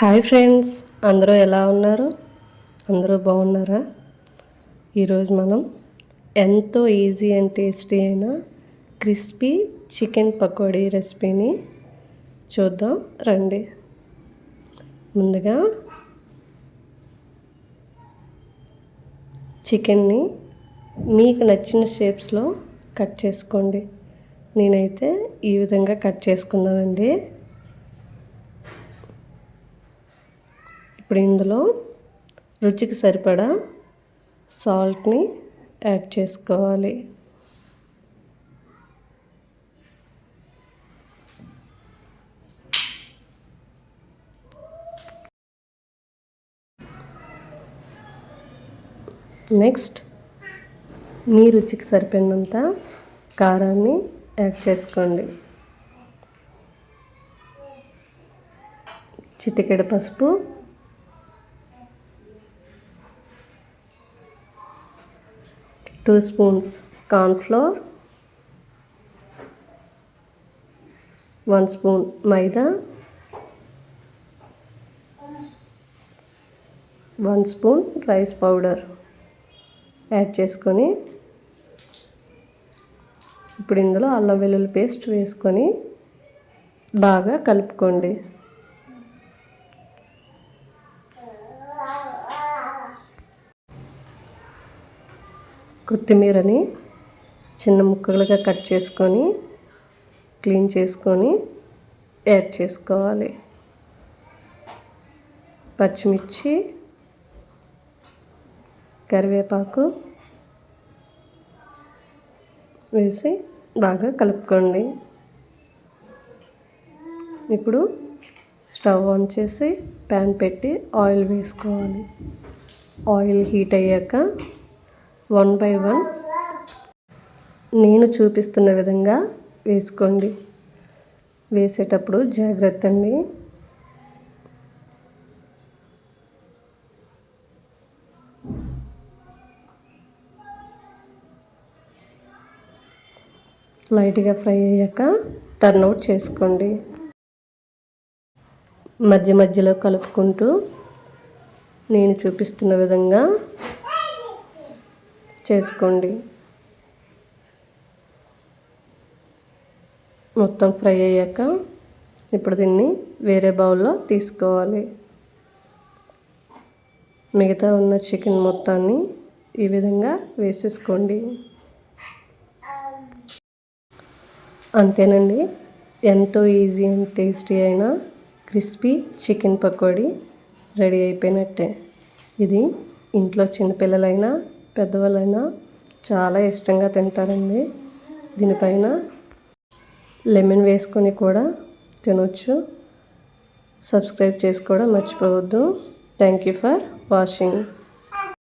Hi friends అందరూ ఎలా ఉన్నారు? అందరూ బాగున్నారా? ఈరోజు మనం ఎంతో ఈజీ అండ్ టేస్టీ అయిన క్రిస్పీ చికెన్ పకోడీ రెసిపీని చూద్దాం రండి. ముందుగా చికెన్ని మీకు నచ్చిన షేప్స్లో కట్ చేసుకోండి. నేనైతే ఈ విధంగా కట్ చేసుకున్నానండి. ఇప్పుడు ఇందులో రుచికి సరిపడా సాల్ట్ని యాడ్ చేసుకోవాలి. నెక్స్ట్ మీ రుచికి సరిపోయినంత కారాన్ని యాడ్ చేసుకోండి. చిటికెడ పసుపు two spoons cornflour one spoon మైదా one spoon rice powder add చేసుకొని ఇప్పుడు ఇందులో అల్లం వెల్లుల్లి పేస్ట్ వేసుకొని బాగా కలుపుకోండి. కొత్తిమీరని చిన్న ముక్కలుగా కట్ చేసుకొని క్లీన్ చేసుకొని యాడ్ చేసుకోవాలి. పచ్చిమిర్చి కరివేపాకు వేసి బాగా కలుపుకోండి. ఇప్పుడు స్టవ్ ఆన్ చేసి ప్యాన్ పెట్టి ఆయిల్ వేసుకోవాలి. ఆయిల్ హీట్ అయ్యాక వన్ బై వన్. నేను చూపిస్తున్న విధంగా వేసుకోండి. వేసేటప్పుడు జాగ్రత్త అండి. లైట్గా ఫ్రై అయ్యాక టర్న్ అవుట్ చేసుకోండి. మధ్య మధ్యలో కలుపుకుంటూ నేను చూపిస్తున్న విధంగా చేసుకోండి. మొత్తం ఫ్రై అయ్యాక ఇప్పుడు దీన్ని వేరే బౌల్లో తీసుకోవాలి. మిగతా ఉన్న చికెన్ మొత్తాన్ని ఈ విధంగా వేసేసుకోండి. అంతేనండి. ఎంతో ఈజీ అండ్ టేస్టీ అయిన క్రిస్పీ చికెన్ పకోడీ రెడీ అయిపోయినట్టే. ఇది ఇంట్లో చిన్నపిల్లలైనా పెద్దవాళ్ళైనా చాలా ఇష్టంగా తింటారండి. దీనిపైన లెమన్ వేసుకొని కూడా తినొచ్చు. సబ్స్క్రైబ్ చేసుకోవడం మర్చిపోవద్దు. Thank you for watching